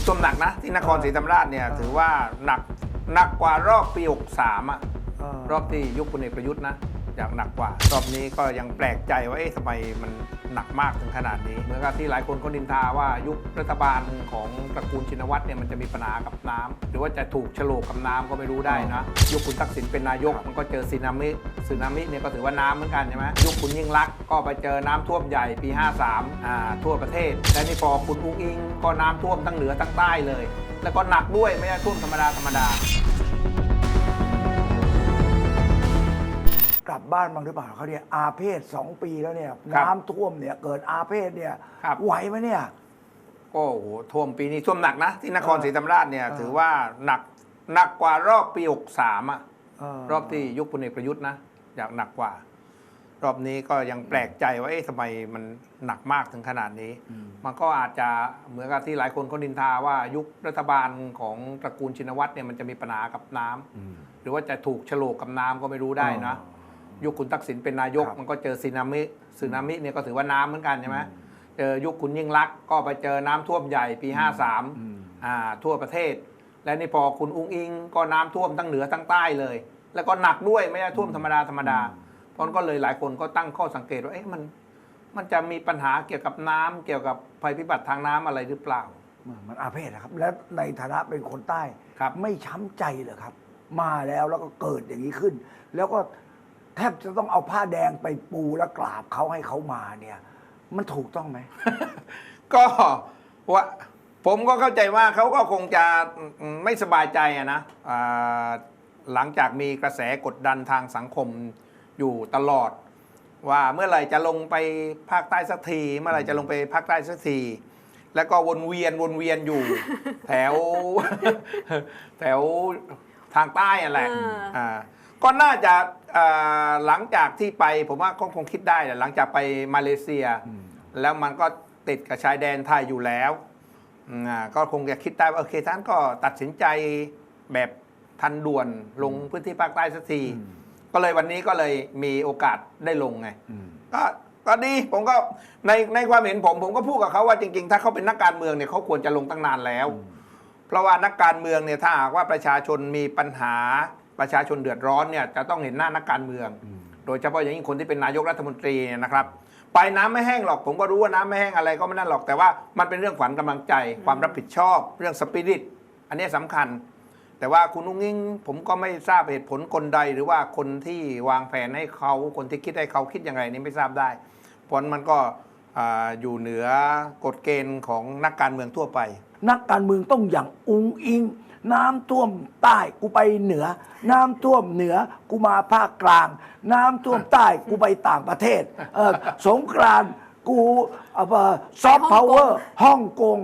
นี่ท่วมหนักนะ ที่นครศรีธรรมราชเนี่ยถือว่าหนักหนักกว่ารอบปี 63อะเออรอบที่ยุคพลเอกประยุทธ์นะ อยากหนักกว่ารอบนี้ก็ยังแปลกใจว่าเอ๊ะทำไมมันหนักมากถึงขนาดนี้เหมือนกับที่หลายคนก็นินทาว่ายุครัฐบาลของตระกูลชินวัตรเนี่ยมันจะมีปัญหากับน้ำหรือว่าจะถูกฉลกกับน้ำก็ไม่รู้ได้นะยุคคุณทักษิณเป็นนายกมันก็เจอสึนามิสึนามิเนี่ยก็ถือว่าน้ำเหมือนกันใช่ไหมยุคคุณยิ่งรักก็ไปเจอน้ำท่วมใหญ่ปี 53อ่าทั่วประเทศและนี่พอคุณอุ้งอิงก็น้ำท่วมทั้งเหนือทั้งใต้เลย แล้วก็หนักด้วยไม่ใช่ท่วมธรรมดาธรรมดา บบ้านบ้างหรือเปล่าเขาเนี่ยอาเพศสองปีแล้วเนี่ย ครับน้ำท่วมเนี่ยเกิดอาเพศเนี่ยครับ ไหวไหมเนี่ย ก็โอ้โหท่วมปีนี้ท่วมหนักนะ ที่นครเออศรีธรรมราชเนี่ย เออ ถือว่าหนักหนักกว่ารอบปี63อะเรอบที่ยุคพลเอกประยุทธ์นะอยากหนักกว่า รอบนี้ก็ยังแปลกใจว่าเอ๊ะทำไมมันหนักมากถึงขนาดนี้ อืม มันก็อาจจะเหมือนกับที่หลายคนก็นินทาว่ายุครัฐบาลของตระกูลชินวัตรเนี่ยมันจะมีปัญหากับน้ำหรือว่าจะถูกฉลกกับน้ำก็ไม่รู้ได้นะ ยุคคุณทักษิณเป็นนายก ครับ มันก็เจอสึนามิสึนามิเนี่ยก็ถือว่าน้ำเหมือนกันใช่ไหมเจอยุคคุณยิ่งรักษณ์ก็ไปเจอน้ำท่วมใหญ่ปี53อ่าทั่วประเทศ และนี่พอคุณอุ้งอิงก็น้ำท่วมทั้งเหนือทั้งใต้เลย แล้วก็หนักด้วยไม่ใช่ท่วมธรรมดาธรรมดาเพราะก็เลยหลายคนก็ตั้งข้อสังเกตว่าเอ๊ะมันมันจะมีปัญหาเกี่ยวกับน้ำเกี่ยวกับภัยพิบัติทางน้ำอะไรหรือเปล่า มันอาเพศนะครับ และในฐานะเป็นคนใต้ ครับ ไม่ช้ำใจเหรอครับ มาแล้วแล้วก็เกิดอย่างนี้ขึ้น แล้วก็ แทบจะต้องเอาผ้าแดงไปปูแล้วกราบเขาให้เขามาเนี่ย มันถูกต้องไหม ก็ว่าผมก็เข้าใจว่าเขาก็คงจะอืมไม่สบายใจอะนะอ่าหลังจากมีกระแสกดดันทางสังคมอยู่ตลอด ว่าเมื่อไหร่จะลงไปภาคใต้สักที เมื่อไหร่จะลงไปภาคใต้สักที แล้วก็วนเวียนวนเวียนอยู่ แถว แถวทางใต้อะแหละเอออ่า ก็น่าจะอ่าหลังจากที่ไปผมว่าก็คงคิดได้แหละหลังจากไปมาเลเซีย แล้วมันก็ติดกับชายแดนไทยอยู่แล้วอืมอ่าก็คงจะคิดได้ว่าโอเคท่านก็ตัดสินใจแบบทันด่วนลงพื้นที่ภาคใต้สักที ก็เลยวันนี้ก็เลยมีโอกาสได้ลงไงก็ก็ดีผมก็ในในความเห็นผมผมก็พูดกับเขาว่าจริงๆ ถ้าเขาเป็นนักการเมืองเนี่ยเขาควรจะลงตั้งนานแล้ว เพราะว่านักการเมืองเนี่ยถ้าหากว่าประชาชนมีปัญหา ประชาชนเดือดร้อนเนี่ยจะต้องเห็นหน้านักการเมือง โดยเฉพาะอย่างยิ่งคนที่เป็นนายกรัฐมนตรีเนี่ยนะครับ ไปน้ำไม่แห้งหรอกผมก็รู้ว่าน้ำไม่แห้งอะไรก็ไม่นั่นหรอกแต่ว่ามันเป็นเรื่องขวัญกำลังใจ ความรับผิดชอบ เรื่องสปิริตอันนี้สำคัญ แต่ว่าคุณนุ้งยิ่งผมก็ไม่ทราบเหตุผลคนใด หรือว่าคนที่วางแผนให้เขาคนที่คิดให้เขาคิดยังไงนี่ไม่ทราบได้เพราะมันก็อ่าอยู่เหนือกฎเกณฑ์ของนักการเมืองทั่วไป นักการเมืองต้องอย่างอุงอิง น้ำท่วมใต้กูไปเหนือ น้ำท่วมเหนือกูมาภาคกลาง น้ำท่วมใต้กูไปต่างประเทศเออสงกรานต์กูซอฟต์พาวเวอร์ฮ่องกง